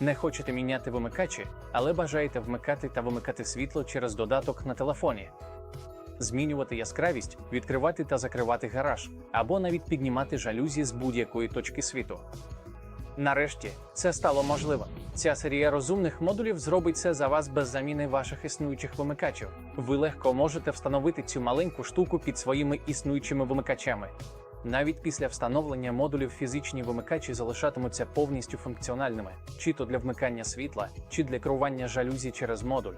Не хочете міняти вимикачі, але бажаєте вмикати та вимикати світло через додаток на телефоні. Змінювати яскравість, відкривати та закривати гараж, або навіть піднімати жалюзі з будь-якої точки світу. Нарешті це стало можливим. Ця серія розумних модулів зробить це за вас без заміни ваших існуючих вимикачів. Ви легко можете встановити цю маленьку штуку під своїми існуючими вимикачами. Навіть після встановлення модулів фізичні вимикачі залишатимуться повністю функціональними, чи то для вмикання світла, чи для керування жалюзі через модуль.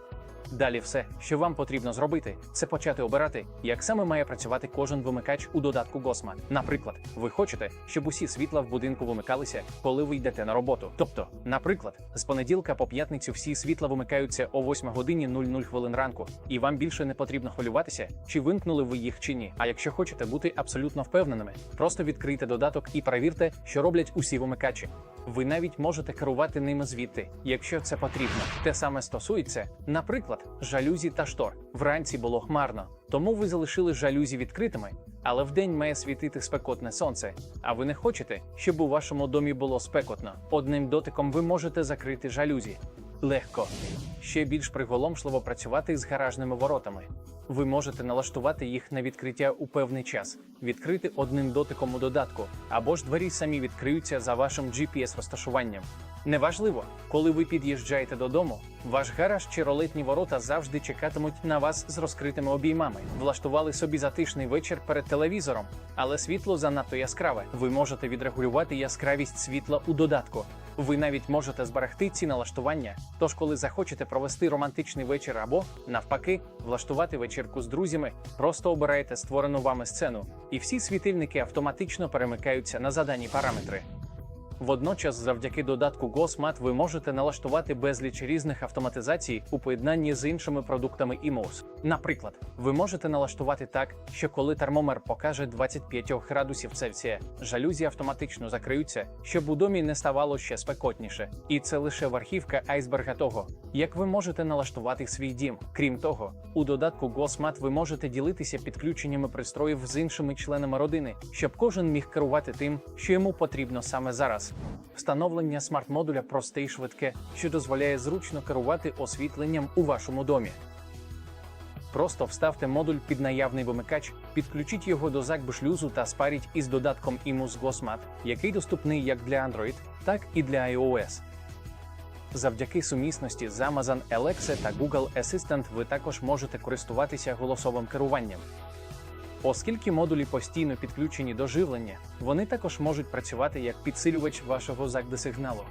Далі все, що вам потрібно зробити, це почати обирати, як саме має працювати кожен вимикач у додатку Gosma. Наприклад, ви хочете, щоб усі світла в будинку вимикалися, коли ви йдете на роботу. Тобто, наприклад, з понеділка по п'ятницю всі світла вимикаються о 8 годині 00 хвилин ранку, і вам більше не потрібно хвилюватися, чи вимкнули ви їх чи ні. А якщо хочете бути абсолютно впевненими, просто відкрийте додаток і перевірте, що роблять усі вимикачі. Ви навіть можете керувати ними звідти, якщо це потрібно. Те саме стосується, наприклад, жалюзі та штор. Вранці було хмарно, тому ви залишили жалюзі відкритими, але вдень має світити спекотне сонце. А ви не хочете, щоб у вашому домі було спекотно. Одним дотиком ви можете закрити жалюзі. Легко. Ще більш приголомшливо працювати з гаражними воротами. Ви можете налаштувати їх на відкриття у певний час, відкрити одним дотиком у додатку, або ж двері самі відкриються за вашим GPS-розташуванням. Неважливо, коли ви під'їжджаєте додому, ваш гараж чи ролетні ворота завжди чекатимуть на вас з розкритими обіймами. Влаштували собі затишний вечір перед телевізором, але світло занадто яскраве. Ви можете відрегулювати яскравість світла у додатку. Ви навіть можете зберегти ці налаштування. Тож, коли захочете провести романтичний вечір або, навпаки, влаштувати вечірку з друзями, просто обираєте створену вами сцену, і всі світильники автоматично перемикаються на задані параметри. Водночас, завдяки додатку GoSmat ви можете налаштувати безліч різних автоматизацій у поєднанні з іншими продуктами EMOS. Наприклад, ви можете налаштувати так, що коли термометр покаже 25 градусів Цельсія, жалюзі автоматично закриються, щоб у домі не ставало ще спекотніше. І це лише верхівка айсберга того, як ви можете налаштувати свій дім. Крім того, у додатку GoSmat ви можете ділитися підключеннями пристроїв з іншими членами родини, щоб кожен міг керувати тим, що йому потрібно саме зараз. Встановлення смарт-модуля просте і швидке, що дозволяє зручно керувати освітленням у вашому домі. Просто вставте модуль під наявний вимикач, підключіть його до ZAGB-шлюзу та спаріть із додатком IMUS GoSmat, який доступний як для Android, так і для iOS. Завдяки сумісності з Amazon Alexa та Google Assistant ви також можете користуватися голосовим керуванням. Оскільки модулі постійно підключені до живлення, вони також можуть працювати як підсилювач вашого ZAGD сигналу.